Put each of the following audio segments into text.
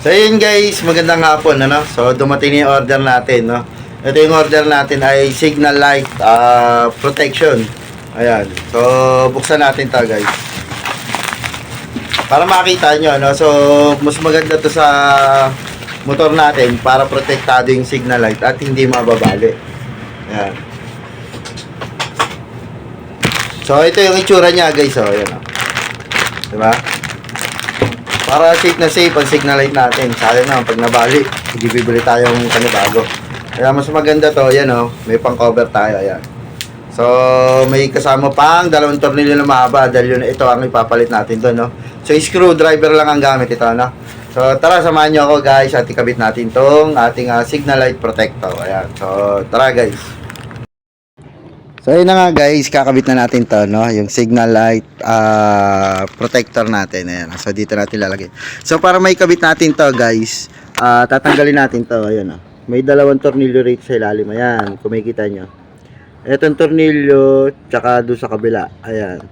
So yun guys, magandang hapon ano. So dumating yung order natin no. Ito yung order natin ay signal light ah, protection. Ayan. So buksan natin 'to guys. Para makita nyo no. So mas maganda to sa motor natin para protektado yung signal light at hindi mababali. Ayan. So ito yung itsura niya guys oh. Ayan oh. Diba? Para safe na safe ang signal light natin. Sayang naman pag nabali, hindi bibili tayong kanibago. Kaya mas maganda to, yan oh, may pang cover tayo, ayan. So, may kasama pang dalawang tornilyo na mahaba dahil yun, ito ang ipapalit natin doon, no? So, screwdriver lang ang gamit ito, no? So, tara, samahan nyo ako guys at ikabit natin tong ating ah, signal light protector. Ayan. So, tara guys. So ayun na nga guys, kakabit na natin to, no? Yung signal light ah, protector natin. Ayan. So dito natin lalagay. So para may kabit natin to guys, ah, tatanggalin natin to. Ayan oh. May dalawang tornilyo rito sa ilalim. Ayan, kung makikita nyo. Itong tornilyo, tsaka doon sa kabila. Ayan.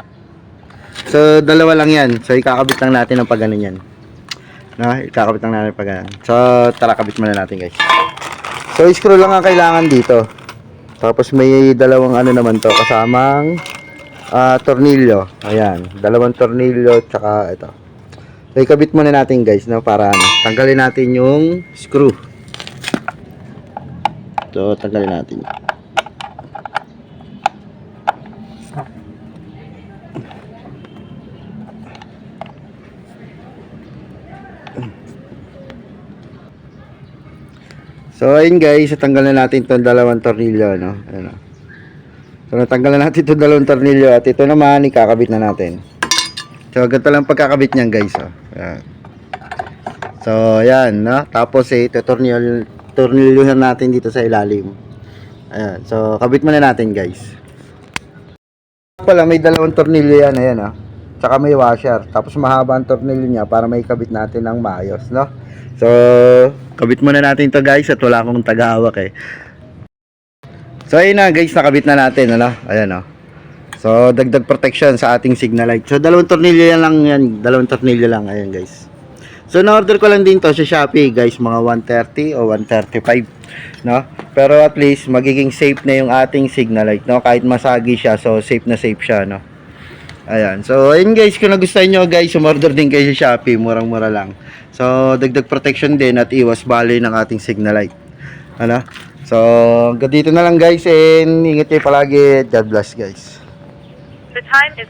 So dalawa lang yan. So ikakabit lang natin ng pag ganun yan. No? Ikakabit lang natin pag ganun. So tara, kabit muna natin guys. So screw lang ang kailangan dito. Tapos may dalawang ano naman to kasamang ah, tornilyo. Ayan, dalawang tornilyo tsaka ito. So ikabit muna natin guys no para ano, tanggalin natin yung screw. So tanggalin natin. So ayun guys, tanggal na natin 'tong dalawang tornilyo no. Ayun. oh. So natanggal na natin 'tong dalawang tornilyo at ito naman ikakabit na natin. So ganito lang pagkakabit niyan guys oh. Ayan. So ayan no. Tapos eh ito tornilyo tornilyohan natin dito sa ilalim. Ayan. So kabit muna natin guys. Pala may dalawang tornilyo yan ayan oh. Tsaka may washer. Tapos mahaba ang tornilyo niya para may kabit natin ng maayos no. So, kabit muna natin to guys at wala akong tagahawak eh. So, ayun na guys, nakabit na natin, ano? Ayan oh. So, dagdag protection sa ating signal light. So, dalawang tornilyo lang yan. Dalawang tornilyo lang, ayan guys. So, na-order ko lang din to sa Shopee guys, mga 130 o 135, no? Pero at least, magiging safe na yung ating signal light, no? Kahit masagi siya, so safe na safe siya, no? Ayan. So, ayun guys, kung nagustuhan nyo guys, umorder din kayo sa Shopee. Murang-mura lang. So, dagdag protection din at iwas bali ng ating signal light. Ano? So, hanggang dito na lang guys and ingat kayo palagi. God bless guys. The time is